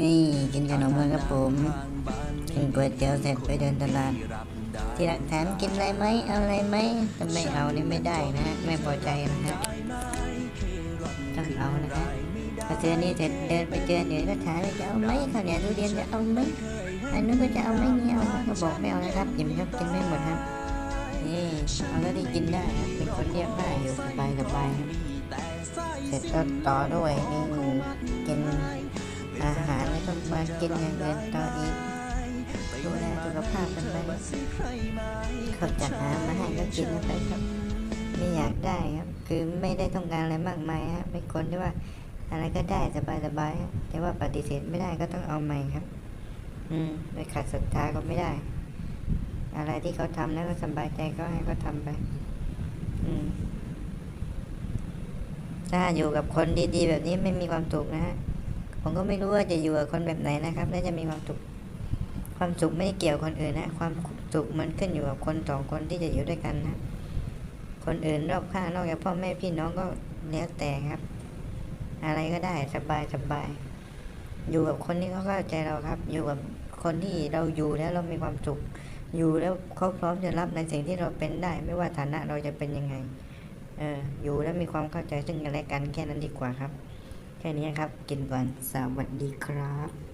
นี่กินขนมกันครับผมกินก๋วยเตี๋ยวเสร็จไปเดินตลาด ที่รักถามกินอะไรไหมเอาอะไรไหมถ้าไมเอานี่ไม่ได้นะฮะไม่พอใจนะฮะต้องเอานะฮะพอเจอนี่เสร็จเดินไปเจอเดี๋ยวก็ถามจะเอาไหมข้าวเหนียวทุเรียนจะเอาไหมอันนู้นก็จะเอาไหมเนี่ยเอาก็บอกไม่เอานะครับอิ่มครับกินไม่หมดครับนี่เอาแล้วที่กินได้เป็นคนเรียบง่ายอยู่สบายสบายครับเสร็จก็ต่อด้วยนี่กิ ก็มากินอย่างอื่นต่ออีกดูแลสุขภาพกันไปเขาจัดหามาให้ก็กินไปครับ ไม่อยากได้ครับ คือไม่ได้ต้องการอะไรมากมายครับเป็นคนที่ว่าอะไรก็ได้สบายสบายแต่ว่าปฏิเสธไม่ได้ก็ต้องเอาใหม่ครับ อืมไปขัดศรัทธาก็ไม่ได้ อะไรที่เขาทำแล้วก็สบายใจก็ให้เขาทำไป อืมถ้าอยู่กับคนดีๆ แบบนี้ไม่มีความสุขนะฮะ ผมก็ไม่รู้ว่าจะอยู่กับคนแบบไหนนะครับ แล้วจะมีความสุขความสุขไม่เกี่ยวคนอื่นนะ ความสุขมันขึ้นอยู่กับคนสองคนที่จะอยู่ด้วยกันนะ คนอื่นรอบข้างนอกจากพ่อแม่พี่น้องก็แล้วแต่ครับ อะไรก็ได้สบายสบาย อยู่กับคนที่เขาเข้าใจเราครับ อยู่กับคนที่เราอยู่แล้วเรามีความสุข อยู่แล้วเขาพร้อมจะรับในสิ่งที่เราเป็นได้ ไม่ว่าฐานะเราจะเป็นยังไง เอออยู่แล้วมีความเข้าใจซึ่งกันและกันแค่นั้นดีกว่าครับ แค่นี้ครับ กินก่อนสวัสดีครับ